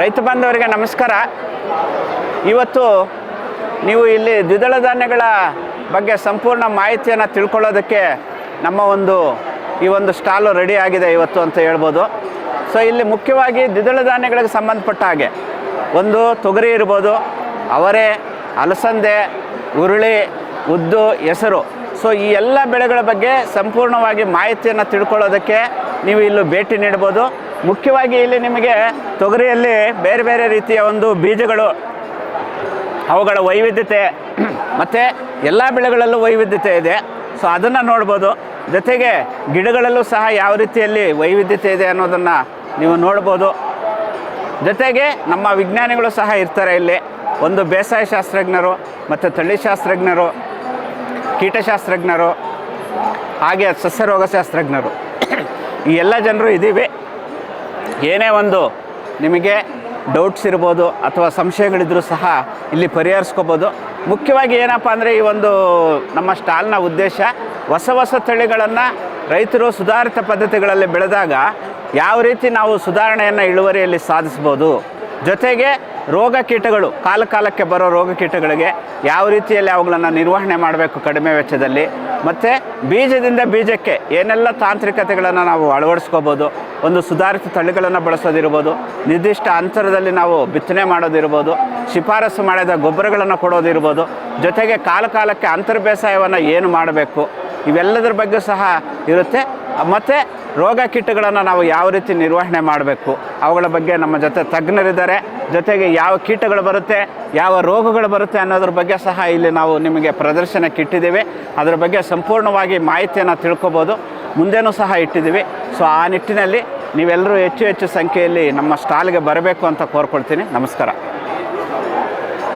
ರೈತ ಬಾಂಧವರಿಗೆ ನಮಸ್ಕಾರ. ಇವತ್ತು ನೀವು ಇಲ್ಲಿ ದ್ವಿದಳ ಧಾನ್ಯಗಳ ಬಗ್ಗೆ ಸಂಪೂರ್ಣ ಮಾಹಿತಿಯನ್ನು ತಿಳ್ಕೊಳ್ಳೋದಕ್ಕೆ ನಮ್ಮ ಒಂದು, ಈ ಒಂದು ಸ್ಟಾಲು ರೆಡಿ ಆಗಿದೆ ಇವತ್ತು ಅಂತ ಹೇಳ್ಬೋದು. ಸೊ ಇಲ್ಲಿ ಮುಖ್ಯವಾಗಿ ದ್ವಿದಳ ಧಾನ್ಯಗಳಿಗೆ ಸಂಬಂಧಪಟ್ಟ ಹಾಗೆ ಒಂದು ತೊಗರಿ ಇರ್ಬೋದು, ಅವರೆ, ಅಲಸಂದೆ, ಉರುಳಿ, ಉದ್ದು, ಹೆಸರು. ಸೊ ಈ ಎಲ್ಲ ಬೆಳೆಗಳ ಬಗ್ಗೆ ಸಂಪೂರ್ಣವಾಗಿ ಮಾಹಿತಿಯನ್ನು ತಿಳ್ಕೊಳ್ಳೋದಕ್ಕೆ ನೀವು ಇಲ್ಲಿ ಭೇಟಿ ನೀಡ್ಬೋದು. ಮುಖ್ಯವಾಗಿ ಇಲ್ಲಿ ನಿಮಗೆ ತೊಗರಿಯಲ್ಲಿ ಬೇರೆ ಬೇರೆ ರೀತಿಯ ಒಂದು ಬೀಜಗಳು, ಅವುಗಳ ವೈವಿಧ್ಯತೆ ಮತ್ತು ಎಲ್ಲ ಬೆಳೆಗಳಲ್ಲೂ ವೈವಿಧ್ಯತೆ ಇದೆ. ಸೊ ಅದನ್ನು ನೋಡ್ಬೋದು. ಜೊತೆಗೆ ಗಿಡಗಳಲ್ಲೂ ಸಹ ಯಾವ ರೀತಿಯಲ್ಲಿ ವೈವಿಧ್ಯತೆ ಇದೆ ಅನ್ನೋದನ್ನು ನೀವು ನೋಡ್ಬೋದು. ಜೊತೆಗೆ ನಮ್ಮ ವಿಜ್ಞಾನಿಗಳು ಸಹ ಇರ್ತಾರೆ ಇಲ್ಲಿ. ಒಂದು ಬೇಸಾಯ ಶಾಸ್ತ್ರಜ್ಞರು ಮತ್ತು ತಳಿಶಾಸ್ತ್ರಜ್ಞರು ಕೀಟಶಾಸ್ತ್ರಜ್ಞರು, ಹಾಗೆ ಸಸ್ಯರೋಗ ಶಾಸ್ತ್ರಜ್ಞರು ಈ ಎಲ್ಲ ಜನರು ಇದ್ದೀವಿ. ಏನೇ ಒಂದು ನಿಮಗೆ ಡೌಟ್ಸ್ ಇರ್ಬೋದು ಅಥವಾ ಸಂಶಯಗಳಿದ್ದರೂ ಸಹ ಇಲ್ಲಿ ಪರಿಹರಿಸ್ಕೋಬೋದು. ಮುಖ್ಯವಾಗಿ ಏನಪ್ಪ ಅಂದರೆ ಈ ಒಂದು ನಮ್ಮ ಸ್ಟಾಲ್ನ ಉದ್ದೇಶ ಹೊಸ ಹೊಸ ತಳಿಗಳನ್ನು ರೈತರು ಸುಧಾರಿತ ಪದ್ಧತಿಗಳಲ್ಲಿ ಬೆಳೆದಾಗ ಯಾವ ರೀತಿ ನಾವು ಸುಧಾರಣೆಯನ್ನು ಇಳುವರಿಯಲ್ಲಿ ಸಾಧಿಸ್ಬೋದು. ಜೊತೆಗೆ ರೋಗ ಕೀಟಗಳು ಕಾಲ ಕಾಲಕ್ಕೆ ಬರೋ ರೋಗ ಕೀಟಗಳಿಗೆ ಯಾವ ರೀತಿಯಲ್ಲಿ ಅವುಗಳನ್ನು ನಿರ್ವಹಣೆ ಮಾಡಬೇಕು ಕಡಿಮೆ ವೆಚ್ಚದಲ್ಲಿ, ಮತ್ತು ಬೀಜದಿಂದ ಬೀಜಕ್ಕೆ ಏನೆಲ್ಲ ತಾಂತ್ರಿಕತೆಗಳನ್ನು ನಾವು ಅಳವಡಿಸ್ಕೋಬೋದು, ಒಂದು ಸುಧಾರಿತ ತಳಿಗಳನ್ನು ಬಳಸೋದಿರ್ಬೋದು, ನಿರ್ದಿಷ್ಟ ಅಂತರದಲ್ಲಿ ನಾವು ಬಿತ್ತನೆ ಮಾಡೋದಿರ್ಬೋದು, ಶಿಫಾರಸು ಮಾಡಿದ ಗೊಬ್ಬರಗಳನ್ನು ಕೊಡೋದಿರ್ಬೋದು, ಜೊತೆಗೆ ಕಾಲ ಕಾಲಕ್ಕೆ ಅಂತರ್ ಬೇಸಾಯವನ್ನು ಏನು ಮಾಡಬೇಕು, ಇವೆಲ್ಲದರ ಬಗ್ಗೆ ಸಹ ಇರುತ್ತೆ. ಮತ್ತು ರೋಗ ಕೀಟಗಳನ್ನು ನಾವು ಯಾವ ರೀತಿ ನಿರ್ವಹಣೆ ಮಾಡಬೇಕು, ಅವುಗಳ ಬಗ್ಗೆ ನಮ್ಮ ಜೊತೆ ತಜ್ಞರಿದ್ದಾರೆ. ಜೊತೆಗೆ ಯಾವ ಕೀಟಗಳು ಬರುತ್ತೆ, ಯಾವ ರೋಗಗಳು ಬರುತ್ತೆ ಅನ್ನೋದ್ರ ಬಗ್ಗೆ ಸಹ ಇಲ್ಲಿ ನಾವು ನಿಮಗೆ ಪ್ರದರ್ಶನಕ್ಕೆ ಇಟ್ಟಿದ್ದೀವಿ ಅದರ ಬಗ್ಗೆ ಸಂಪೂರ್ಣವಾಗಿ ಮಾಹಿತಿಯನ್ನು ತಿಳ್ಕೊಬೋದು. ಮುಂದೆನೂ ಸಹ ಇಟ್ಟಿದ್ದೀವಿ. ಸೊ ಆ ನಿಟ್ಟಿನಲ್ಲಿ ನೀವೆಲ್ಲರೂ ಹೆಚ್ಚು ಹೆಚ್ಚು ಸಂಖ್ಯೆಯಲ್ಲಿ ನಮ್ಮ ಸ್ಟಾಲ್ಗೆ ಬರಬೇಕು ಅಂತ ಕೋರ್ಕೊಳ್ತೀನಿ. ನಮಸ್ಕಾರ.